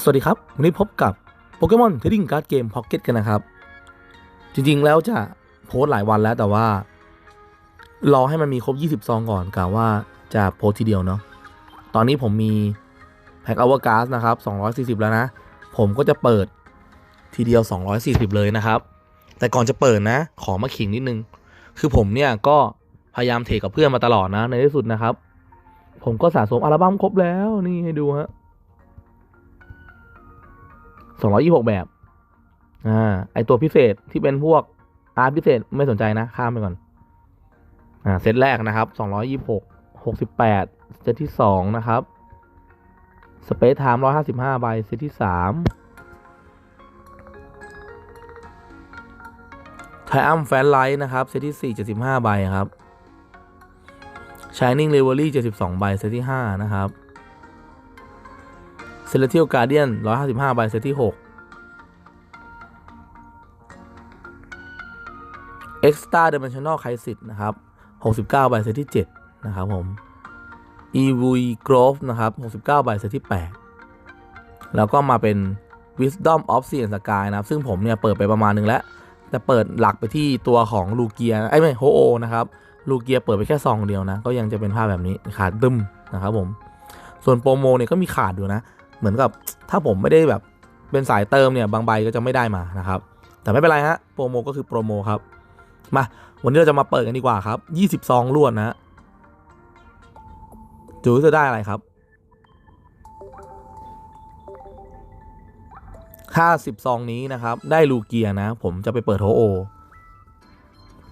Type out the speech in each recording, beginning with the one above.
สวัสดีครับ วันนี้พบกับโปเกมอนเทดดิ้งการ์ดเกมพ็อกเก็ตกันนะครับ จริงๆแล้วจะโพสหลายวันแล้วแต่ว่า รอให้มันมีครบ 20 ซองก่อนกะว่าจะโพสทีเดียวเนาะตอนนี้ผมมีแพ็คอเวอร์การ์ดนะครับ 240 แล้วนะ ผมก็จะเปิดทีเดียว 240 เลยนะครับ แต่ก่อนจะเปิดนะ ขอมาขิงนิดนึง คือผมเนี่ยก็พยายามเทกับเพื่อนมาตลอดนะในที่สุดนะครับ ผมก็สะสมอัลบั้มครบแล้วนี่ให้ดูฮะ สองร้อยี่หกแบบอ่าไอตัวพิเศษที่เป็นพวกอาร์ตพิเศษไม่สนใจนะ ข้ามไปก่อน อ่า เซตแรกนะครับสองร้อยี่หกหกสิบแปดเซตที่สองนะครับสเปซไทม์ร้อยห้าสิบห้าใบ เซตที่สามไทอัมแฟนไลท์นะครับ เซตที่สี่เจ็ดสิบห้าใบครับชายนิ่งเลเวอรี่เจ็ดสิบสองใบ เซตที่ห้านะครับ ซเลเทียลการเดียนร้อยห้าสิบห้าใบเซตที่หกเอ็กซ์ตาเด m ม n ชัน a ลไคสิตนะครับหกสิบเก้าใบเซตที่เจ็ดนะครับผมอีวีกรอฟนะครับหกสิบเก้าใบเซตที่แปดแล้วก็มาเป็น Wisdom of Sea and Sky นะครับ ซึ่งผมเนี่ยเปิดไปประมาณนึงแล้ว แต่เปิดหลักไปที่ตัวของลูเกียไอ้ยไม่โฮโอนะครับลูเกียเปิดไปแค่ซองเดียวนะ ก็ยังจะเป็นภาพแบบนี้ขาดดึมนะครับผม ส่วนโปรโมเนี่ยก็มีขาดอยู่นะ เหมือนกับถ้าผมไม่ได้แบบเป็นสายเติมเนี่ยบางใบก็จะไม่ได้มานะครับ แต่ไม่เป็นไรฮะโปรโมก็คือโปรโมครับ มาวันนี้เราจะมาเปิดกันดีกว่าครับ20ซองล้วนนะฮะดูว่จะได้อะไรครับ50ซองนี้นะครับได้ลูเกียนะ ผมจะไปเปิดโฮโอ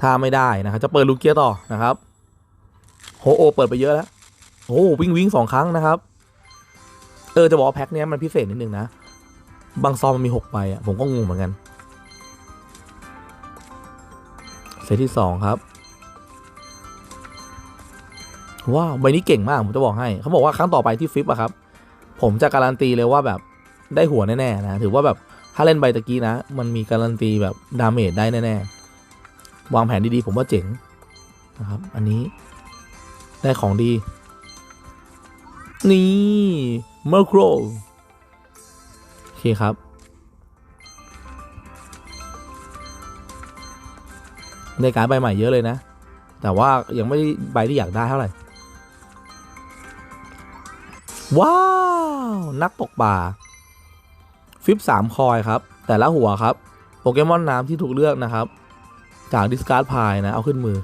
ถ้าไม่ได้นะครับจะเปิดลูเกียต่อนะครับโฮโอเปิดไปเยอะแล้วโอ้วิ่งวิ่งสองครั้งนะครับ เออจะบอกว่าแพ็คเนี้ยมันพิเศษนิดนึงนะ บางซองมันมีหกใบอะ ผมก็งงเหมือนกันเซตที่สองครับว้าวใบนี้เก่งมาก ผมจะบอกให้ เขาบอกว่าครั้งต่อไปที่ฟิปอะครับ ผมจะการันตีเลยว่าแบบได้หัวแน่ๆนะ ถือว่าแบบถ้าเล่นใบตะกี้นะ มันมีการันตีแบบดาเมจได้แน่ๆ วางแผนดีๆ ผมว่าเจ๋งนะครับ อันนี้ได้ของดี นี่เมอร์โครโอเคครับ ในการใบใหม่เยอะเลยนะ แต่ว่ายังไม่ได้ใบที่อยากได้เท่าไหร่ ว้าว นักตกปลาฟิปสามคอยครับ แต่ละหัวครับ โปเกมอนน้ำที่ถูกเลือกนะครับ จากดิสการ์ดพายนะ เอาขึ้นมือ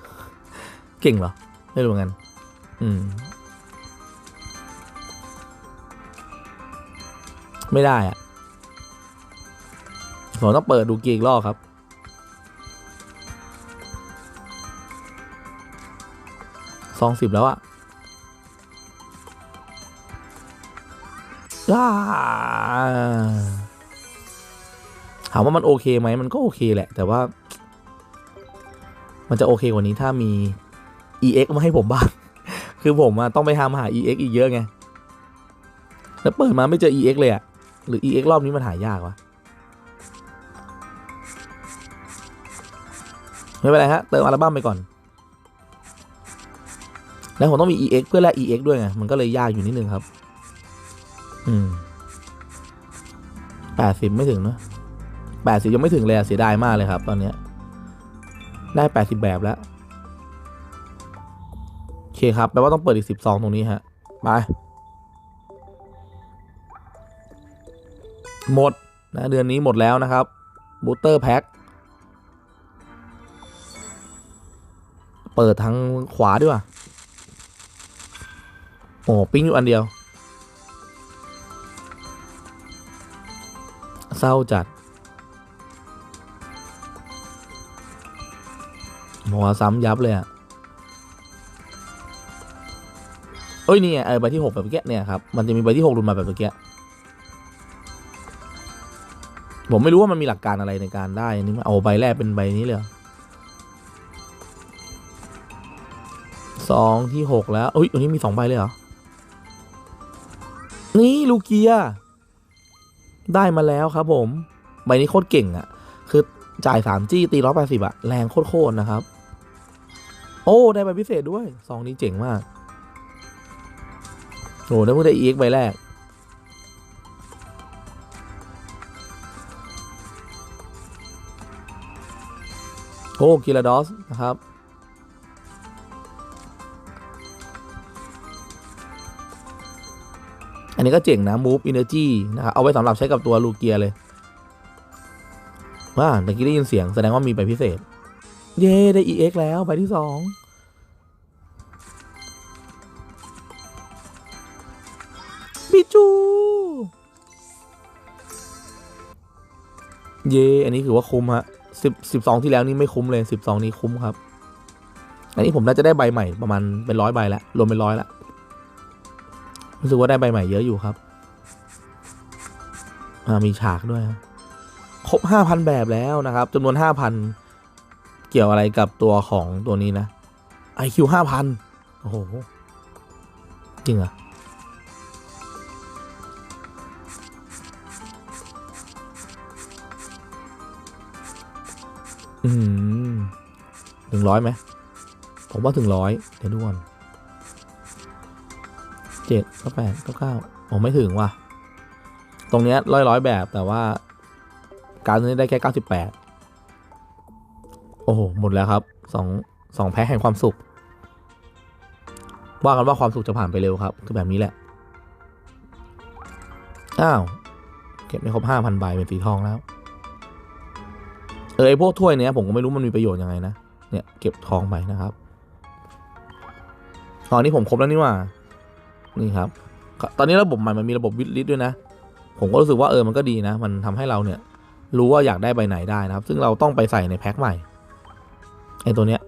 เก่งเหรอ ไม่รู้เหมือนกัน อืม ไม่ได้อะผมต้องเปิดดูเกียร์อีกรอบครับซองสิบแล้วอะถามว่ามันโอเคไหม มันก็โอเคแหละ แต่ว่า มันจะโอเคกว่านี้ถ้ามี EX มาให้ผมบ้าง คือผมอะต้องไปทำหา EX อีกเยอะไง แล้วเปิดมาไม่เจอ EX เลยอะ หรือ EX รอบนี้มันหายากวะไม่เป็นไรฮะ เติมอัลบั้มไปก่อน แล้วผมต้องมี EX เพื่อแลก EX ด้วยไง มันก็เลยยากอยู่นิดนึงครับ อืมแปดสิบไม่ถึงเนอะแปดสิบยังไม่ถึงเลยเสียดายมากเลยครับ ตอนเนี้ย ได้แปดสิบแบบแล้ว โอเคครับ แปลว่าต้องเปิดอีกสิบซองตรงนี้ฮะ ไป หมดนะเดือนนี้หมดแล้วนะครับบูเตอร์แพ็คเปิดทางขวาด้วยว่ะโอ้ปิ้งอยู่อันเดียว เศร้าจัดหัวซ้ำยับเลยอะ่ะเอ้ยนี่ไงเออใบที่หกแบบเมื่อกี้เนี่ยครับ มันจะมีใบที่หกหลุดมาแบบเมื่อกี้ ผมไม่รู้ว่ามันมีหลักการอะไรในการได้นี่เอาใบแรกเป็นใบนี้เลยสองที่หกแล้วเอ้ยอันนี้มีสองใบเลยเหรอ นี่ลูเกีย ได้มาแล้วครับ ผม ใบนี้โคตรเก่งอะ่ะ คือจ่ายสามจี้ตีร้อยแปดสิบอะแรงโคตรๆนะครับ โอ้ได้ใบพิเศษด้วยซองนี้เจ๋งมากโอ้ได้เพิ่งได้ EX ใบแรก โอ้กิลาดอส นะครับ อันนี้ก็เจ๋งนะ Move Energy นะครับเอาไว้สำหรับใช้กับตัวลูเกียเลยว่าตะกี้ได้ยินเสียงแสดงว่ามีใบพิเศษ เย้ได้ EX แล้วใบที่สองปิจูเย่อันนี้ถือว่าคุ้มฮะ สิบสิบสองที่แล้วนี่ไม่คุ้มเลยสิบสองนี้คุ้มครับ อันนี้ผมน่าจะได้ใบใหม่ประมาณเป็นร้อยใบแล้วรวมเป็นร้อยล้วรู้สึกว่าได้ใบใหม่เยอะอยู่ครับมีฉากด้วยครบห้าพันแบบแล้วนะครับจำนวนห้าพันเกี่ยวอะไรกับตัวของตัวนี้นะ IQ ห้าพันโอ้โห จริงเหรอะ ถึงร้อยไหมผมว่าถึงร้อยเดี๋ยวดูก่อนเจ็ดก็แปดก็เก้าผมไม่ถึงว่ะ ตรงเนี้ยร้อยร้อยแบบแต่ว่า การนี้ได้แค่เก้าสิบแปดโอ้โห หมดแล้วครับสองสองแพ็คแห่งความสุข ว่ากันว่าความสุขจะผ่านไปเร็วครับ คือแบบนี้แหละ อ้าว เก็บไม่ครบห้าพันใบเป็นสีทองแล้ว เออไอพวกถ้วยเนี้ยผมก็ไม่รู้มันมีประโยชน์ยังไงนะ เนี่ยเก็บทองไปนะครับ ตอนนี้ผมครบแล้วนี่ว่า นี่ครับ ตอนนี้ระบบใหม่มันมีระบบวิดลิสด้วยนะ ผมก็รู้สึกว่าเออมันก็ดีนะ มันทำให้เราเนี่ย รู้ว่าอยากได้ใบไหนได้นะครับ ซึ่งเราต้องไปใส่ในแพ็คใหม่ไอตัวเนี้ย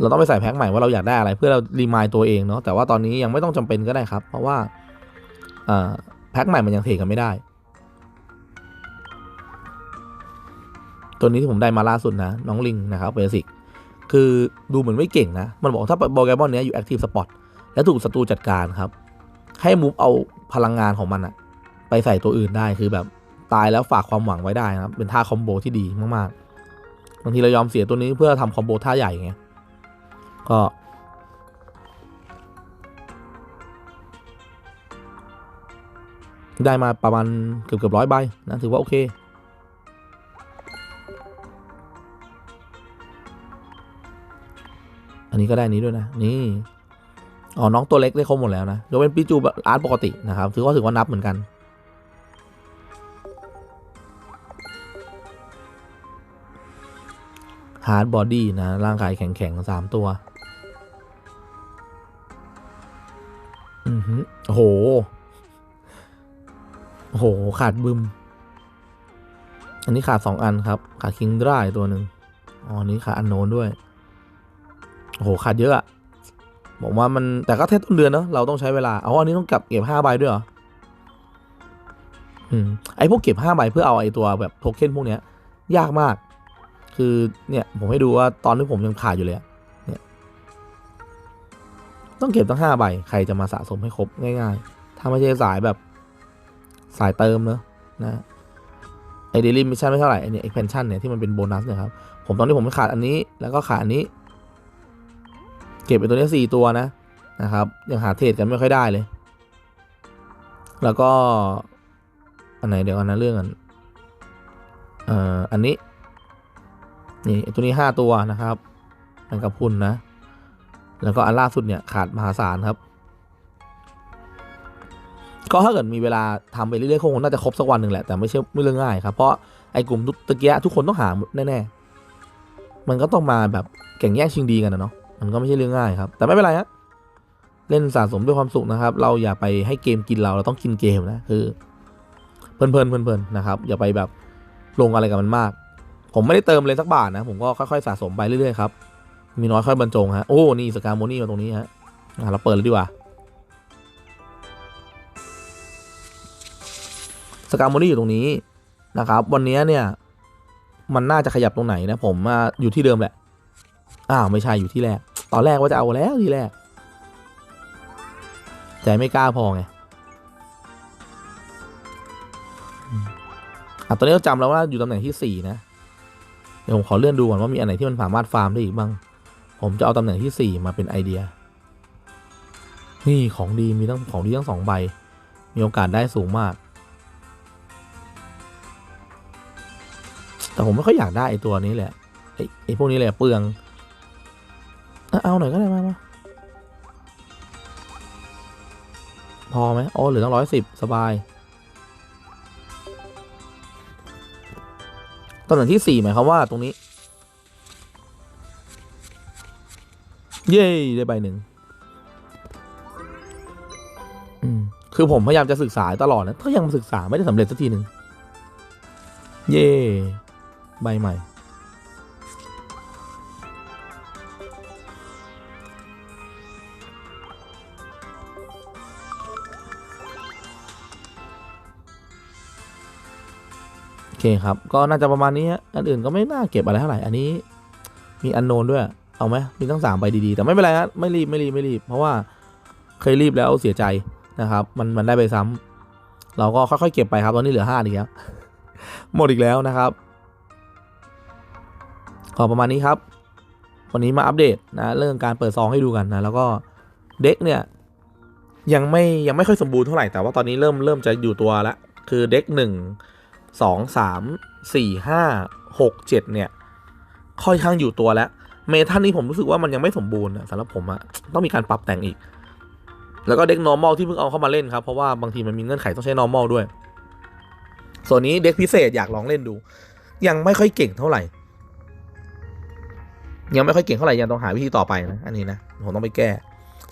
เราต้องไปใส่แพ็คใหม่ว่าเราอยากได้อะไร เพื่อเรารีมายตัวเองเนาะ แต่ว่าตอนนี้ยังไม่ต้องจำเป็นก็ได้ครับ เพราะว่าแพ็คใหม่มันยังเทกันไม่ได้ ตัวนี้ที่ผมได้มาล่าสุดนะ น้องลิงนะครับเบสิกคือดูเหมือนไม่เก่งนะ มันบอกถ้าโปเกมอนเนี้ยอยู่แอคทีฟสปอตแล้วถูกศัตรูจัดการครับ ให้มูฟเอาพลังงานของมันอะไปใส่ตัวอื่นได้คือแบบตายแล้วฝากความหวังไว้ได้นะครับ เป็นท่าคอมโบที่ดีมากๆบางทีเรายอมเสียตัวนี้เพื่อทำคอมโบท่าใหญ่ไงก็ได้มาประมาณเกือบเกือบร้อยใบนะถือว่าโอเค นนี้ก็ได้นี้ด้วยนะ นี่อ๋อน้องตัวเล็กได้ครบหมดแล้วนะยกเป็นปิจูอาร์ตปกตินะครับถือว่าถือว่านับเหมือนกัน ฮาร์ดบอดี้นะ ร่างกายแข็งๆสามตัว อือหือโห โห ขาดบึม อันนี้ขาดสองอันครับ ขาดคิงดรายตัวหนึ่งอ๋อนนี้ขาดอันโนนด้วย โอ้โหขาดเยอะอะบอกว่ามันแต่ก็แค่ต้นเดือนเนาะเราต้องใช้เวลาเอาอันนี้ต้องเก็บเก็บห้าใบด้วยเหรออืมไอพวกเก็บห้าใบเพื่อเอาไอตัวแบบโทเค็นพวกเนี้ย ยากมาก คือเนี่ยผมให้ดูว่าตอนที่ผมยังขาดอยู่เลยเนี่ยต้องเก็บตั้งห้าใบใครจะมาสะสมให้ครบง่าย ๆ ถ้าไม่ใช่สายแบบสายเติมเนอะนะไอเดลิมิชชั่นไม่เท่าไหร่ไอเนี่ย expansion เนี่ยที่มันเป็นโบนัสเนี่ยครับผมตอนนี้ผมขาดอันนี้แล้วก็ขาดอันนี้ เก็บไปตัวนี้สี่ตัวนะนะครับยังหาเทรดกันไม่ค่อยได้เลย แล้วก็ อันไหนเดี๋ยวอันนั้นเรื่องกันเอ่ออันนี้ นี่ตัวนี้ห้าตัวนะครับมันกับพุนนะ แล้วก็อันล่าสุดเนี่ยขาดมหาศาลครับ ก็ถ้าเกิดมีเวลาทำไปเรื่อยๆคงน่าจะครบสักวันหนึ่งแหละแต่ไม่ใช่ไม่เรื่องง่ายครับเพราะไอ้กลุ่มตะเกียทุกคนต้องหาแน่ๆมันก็ต้องมาแบบแข่งแย่งชิงดีกันนะเนาะ มันก็ไม่ใช่เรื่องง่ายครับ แต่ไม่เป็นไรฮะเล่นสะสมด้วยความสุขนะครับ เราอย่าไปให้เกมกินเราเราต้องกินเกมนะคือ เพลินๆเพลินๆนนะครับ อย่าไปแบบลงอะไรกับมันมาก ผมไม่ได้เติมเลยสักบาทนะ ผมก็ค่อยๆสะสมไปเรื่อยๆครับมีน้อยค่อยบรรจงฮะโอ้นี่สกาโมนี่มาตรงนี้ฮะเราเปิดเลยดีกว่าสกาโมนี่อยู่ตรงนี้นะครับ วันนี้เนี่ย มันน่าจะขยับตรงไหนนะผมมาอยู่ที่เดิมแหละ อ้าวไม่ใช่อยู่ที่แรก ตอนแรกว่าจะเอาแล้วที่แรก ใจไม่กล้าพอไงอะตอนนี้เราจำแล้วว่าอยู่ตำแหน่งที่สี่นะ เดี๋ยวผมขอเลื่อนดูก่อนว่ามีอันไหนที่มันสามารถฟาร์มได้อีกบ้าง ผมจะเอาตำแหน่งที่สี่มาเป็นไอเดีย นี่ของดีมีทั้งของดีทั้งสองใบ มีโอกาสได้สูงมาก แต่ผมไม่ค่อยอยากได้ไอตัวนี้แหละไอไอพวกนี้เลยอะเปลือง เอาหน่อยก็ได้มามาพอไหมอ๋อเหลือตั้งร้อยสิบสบายตำแหน่งที่สี่หมายความว่าตรงนี้ เย้ได้ใบหนึ่งคือผมพยายามจะศึกษาตลอดนะก็ยังศึกษาไม่ได้สำเร็จสักทีหนึ่งเย้ใบใหม่ เคครับ ก็น่าจะประมาณนี้อันอื่นก็ไม่น่าเก็บอะไรเท่าไหร่ อันนี้มีอันโนนด้วย เอาไหมมีตั้งสามใบดีๆ แต่ไม่เป็นไรฮะไม่รีบไม่รีบไม่รีบ เพราะว่าเคยรีบแล้วเสียใจนะครับ มันมันได้ไปซ้ำเราก็ค่อยๆเก็บไปครับ ตอนนี้เหลือห้าอีกแล้วหมดอีกแล้วนะครับขอประมาณนี้ครับ วันนี้มาอัปเดตนะเรื่องการเปิดซองให้ดูกันนะแล้วก็เด็กเนี่ยยังไม่ยังไม่ค่อยสมบูรณ์เท่าไหร่แต่ว่าตอนนี้เริ่มเริ่มจะอยู่ตัวล้วคือเด็กหนึ่ง สองสามสี่ห้าหกเจ็ดเนี่ย ค่อนข้างอยู่ตัวแล้ว เมทัลนี้ผมรู้สึกว่ามันยังไม่สมบูรณ์อะสำหรับผมอะต้องมีการปรับแต่งอีก แล้วก็เด็ก normal ที่เพิ่งเอาเข้ามาเล่นครับ เพราะว่าบางทีมันมีเงื่อนไขต้องใช้ normal ด้วย ส่วนนี้เด็กพิเศษอยากลองเล่นดู ยังไม่ค่อยเก่งเท่าไหร่ ยังไม่ค่อยเก่งเท่าไหร่ยังต้องหาวิธีต่อไปนะอันนี้นะผมต้องไปแก้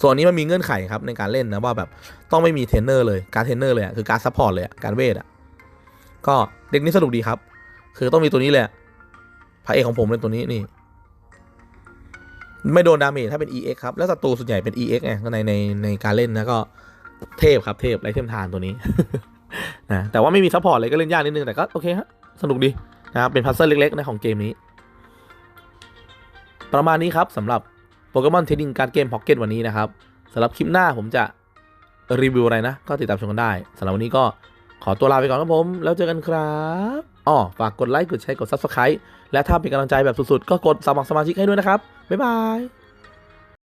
ส่วนนี้มันมีเงื่อนไขครับในการเล่นนะว่าแบบต้องไม่มีเทรนเนอร์เลยการเทรนเนอร์เลยอะคือการซัพพอร์ตเลยอะการเวทอะ ก็เด็กนี้สนุกดีครับ คือต้องมีตัวนี้เลยอะพระเอกของผมเป็นตัวนี้นี่ ไม่โดนดาเมจถ้าเป็น EX ครับ แล้วศัตรูส่วนใหญ่เป็น EX ไงในในในการเล่นนะก็เทพครับเทพไรเทมทานตัวนี้นะแต่ว่าไม่มีซัพพอร์ตเลยก็เล่นยากนิดนึงแต่ก็โอเคฮะสนุกดีนะครับเป็นพัซเซิลเล็กๆนะของเกมนี้ ประมาณนี้ครับสำหรับโปเกมอนเทนนิงการเกมพ็อกเก็ตวันนี้นะครับสำหรับคลิปหน้าผมจะรีวิวอะไรนะ ก็ติดตามชมกันได้สำหรับวันนี้ก็ ขอตัวลาไปก่อนครับผม แล้วเจอกันครับอ๋อฝากกดไลค์กดแชร์กด Subscribe และถ้าเป็นกำลังใจแบบสุดๆ ก็กดสมัครสมาชิกให้ด้วยนะครับ บ๊ายบาย